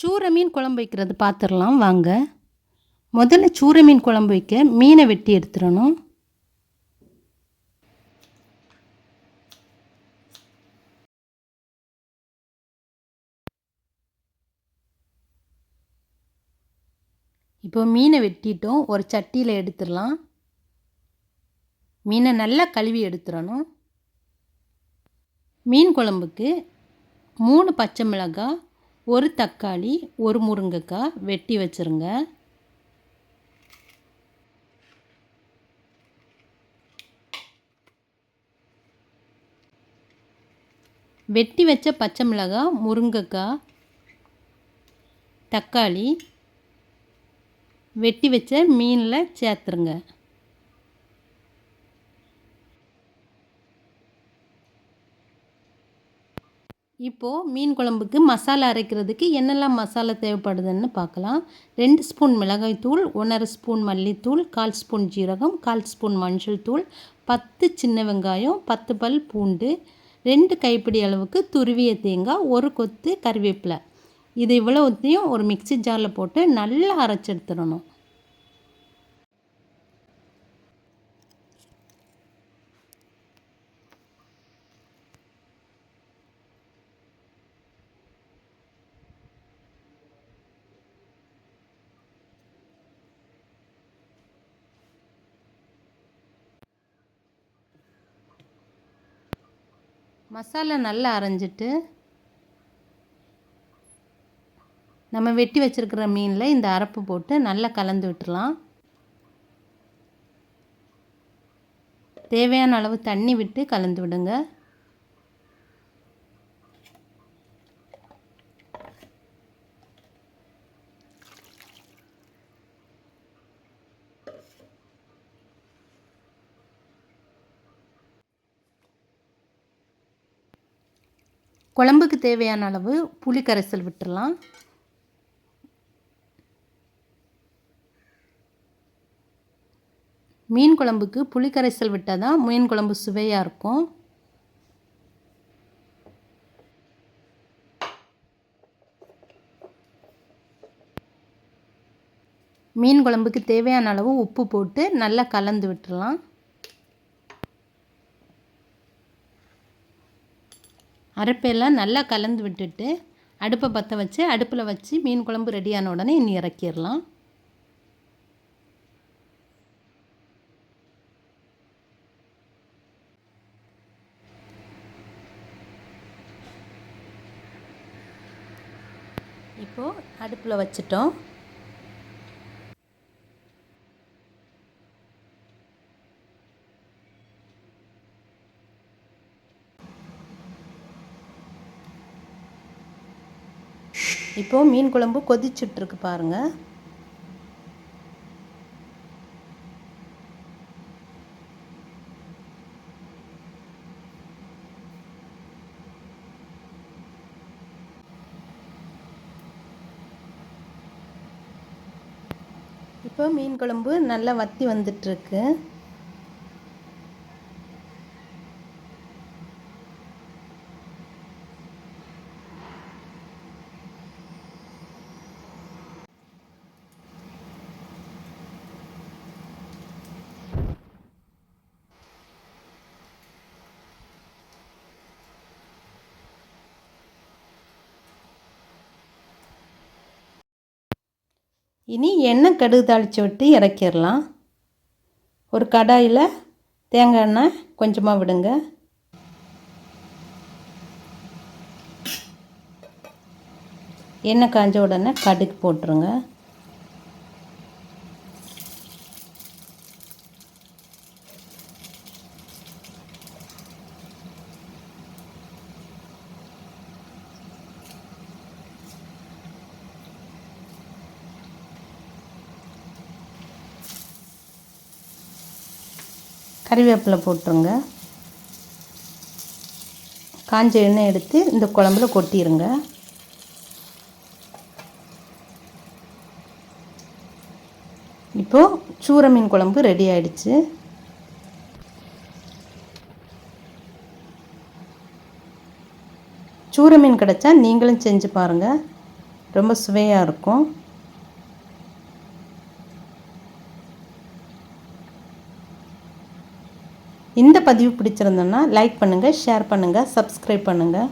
சூரை மீன் குழம்பு வைக்கிறது பார்த்துடலாம் வாங்க. முதல்ல சூரை மீன் குழம்பு வைக்க மீனை வெட்டி எடுத்துடணும். இப்போ மீனை வெட்டிட்டோம் ஒரு சட்டியில் எடுத்துடலாம். மீனை நல்லா கழுவி எடுத்துடணும். மீன் குழம்புக்கு மூணு பச்சை மிளகாய் ஒரு தக்காளி ஒரு முருங்கைக்காய் வெட்டி வச்சுருங்க. வெட்டி வச்ச பச்சை மிளகாய் முருங்கைக்காய் தக்காளி வெட்டி வச்ச மீனில் சேர்த்துருங்க. இப்போது மீன் குழம்புக்கு மசாலா அரைக்கிறதுக்கு என்னெல்லாம் மசாலா தேவைப்படுதுன்னு பார்க்கலாம். ரெண்டு ஸ்பூன் மிளகாய்த்தூள் ஒன்றரை ஸ்பூன் மல்லித்தூள் கால் ஸ்பூன் ஜீரகம் கால் ஸ்பூன் மஞ்சள் தூள் பத்து சின்ன வெங்காயம் பத்து பல் பூண்டு ரெண்டு கைப்பிடி அளவுக்கு துருவிய தேங்காய் ஒரு கொத்து கருவேப்பிலை இது இவ்வளோத்தையும் ஒரு மிக்சி ஜாரில் போட்டு நல்லா அரைச்சி மசாலா நல்லா அரைஞ்சிட்டு நம்ம வெட்டி வச்சுருக்கிற மீனில் இந்த அரைப்பு போட்டு நல்லா கலந்து விட்டுறலாம். தேவையான அளவு தண்ணி விட்டு கலந்து விடுங்க. குழம்புக்கு தேவையான அளவு புளி கரைசல் விட்டுடலாம் மீன் குழம்புக்கு புளி கரைசல் விட்டால் தான் மீன் குழம்பு சுவையாக இருக்கும். மீன் குழம்புக்கு தேவையான அளவு உப்பு போட்டு நல்லா கலந்து விட்டுடலாம் அரைப்பெல்லாம் நல்லா கலந்து விட்டுட்டு அடுப்பை பற்ற வச்சு அடுப்பில் வச்சு மீன் குழம்பு ரெடியான உடனே இனி இறக்கிடலாம். இப்போது அடுப்பில் வச்சிட்டோம். இப்போது மீன் குழம்பு கொதிச்சுட்ருக்கு பாருங்கள் இப்போ மீன் குழம்பு நல்லா வற்றி வந்துட்டுருக்கு இனி எண்ணெய் கடுகு தாளித்து விட்டு இறக்கிடலாம். ஒரு கடாயில் தேங்காய் எண்ணெய் கொஞ்சமாக விடுங்க. எண்ணெய் காஞ்ச உடனே கடுகு போட்டுருங்க. கறிவேப்பிலை போட்டுருங்க. காஞ்ச எண்ணெய் எடுத்து இந்த குழம்புல கொட்டிடுங்க இப்போது சூர மீன் குழம்பு ரெடி ஆயிடுச்சு. சூர மீன் கிடச்சா நீங்களும் செஞ்சு பாருங்கள் ரொம்ப சுவையாக இருக்கும். இந்த பதிவு பிடிச்சிருந்தோன்னா லைக் பண்ணுங்கள் ஷேர் பண்ணுங்கள் சப்ஸ்கிரைப் பண்ணுங்கள்